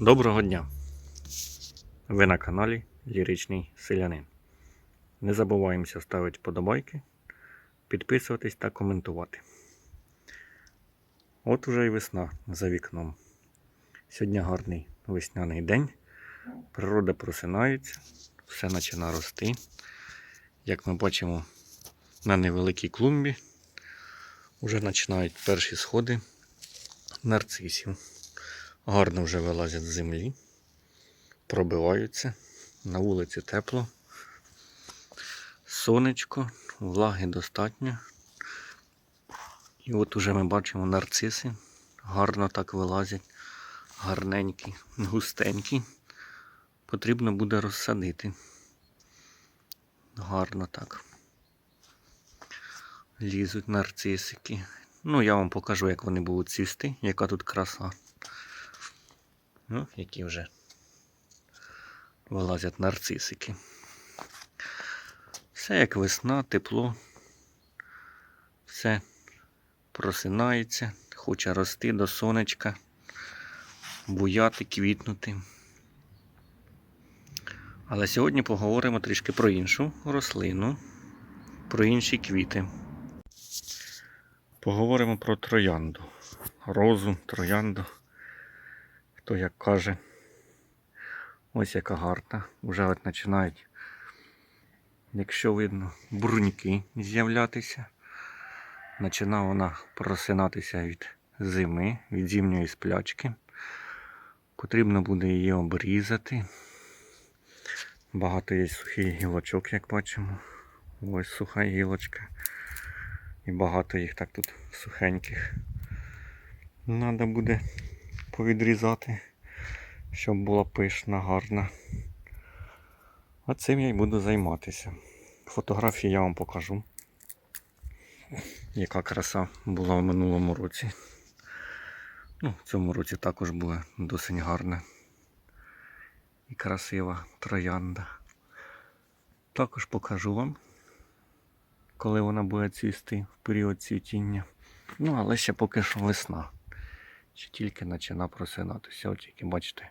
Доброго дня! Ви на каналі Ліричний Селянин. Не забуваємося ставити подобайки, підписуватись та коментувати. От уже і весна за вікном. Сьогодні гарний весняний день. Природа просинається, все починає рости. Як ми бачимо на невеликій клумбі, вже починають перші сходи нарцисів. Гарно вже вилазять з землі, пробиваються. На вулиці тепло. Сонечко, влаги достатньо. І от уже ми бачимо нарциси. Гарно так вилазять. Гарненькі, густенькі. Потрібно буде розсадити. Гарно так. Лізуть нарцисики. Ну, я вам покажу, як вони будуть цвісти, яка тут краса. Ну, які вже вилазять нарцисики. Все як весна, тепло. Все просинається, хоче рости до сонечка, буяти, квітнути. Але сьогодні поговоримо трішки про іншу рослину, про інші квіти. Поговоримо про троянду. Розу, троянду хто як каже. Ось яка гарна. Уже от починають, якщо видно, бруньки з'являтися. Починає вона просинатися від зими, від зимньої сплячки. Потрібно буде її обрізати. Багато є сухих гілочок, як бачимо. Ось суха гілочка. І багато їх так тут сухеньких. Треба буде повідрізати, щоб була пишна, гарна. А цим я й буду займатися. Фотографії я вам покажу, яка краса була в минулому році. Ну, в цьому році також буде досить гарна і красива троянда. Також покажу вам, коли вона буде цвісти в період цвітіння. Ну, але ще поки що весна. Ще тільки почина просинатися. От тільки бачите,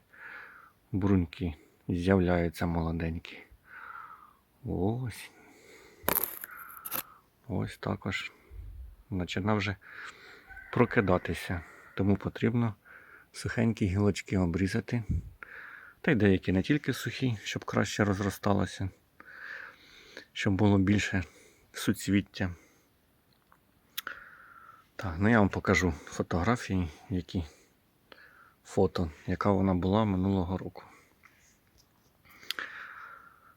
бруньки з'являються молоденькі. Ось. Ось також почина вже прокидатися. Тому потрібно сухенькі гілочки обрізати. Та й деякі не тільки сухі, щоб краще розросталося, щоб було більше суцвіття. Так, ну я вам покажу фотографії, які фото, яка вона була минулого року.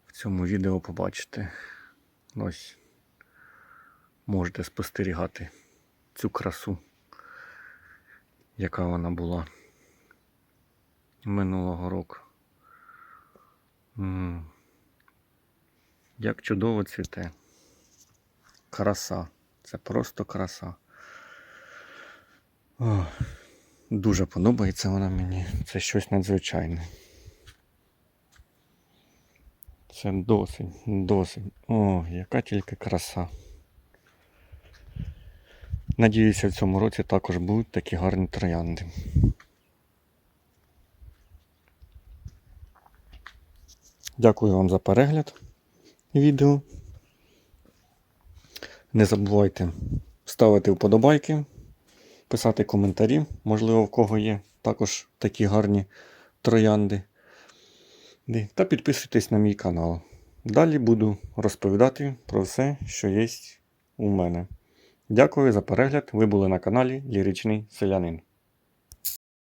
В цьому відео побачите. Ось можете спостерігати цю красу, яка вона була минулого року. Як чудово цвіте. Краса. Це просто краса. О, дуже подобається вона мені. Це щось надзвичайне. Це досить, досить. О, яка тільки краса. Надіюся, в цьому році також будуть такі гарні троянди. Дякую вам за перегляд відео. Не забувайте ставити вподобайки писати коментарі, можливо, в кого є також такі гарні троянди. Та підписуйтесь на мій канал. Далі буду розповідати про все, що є у мене. Дякую за перегляд. Ви були на каналі Ліричний Селянин.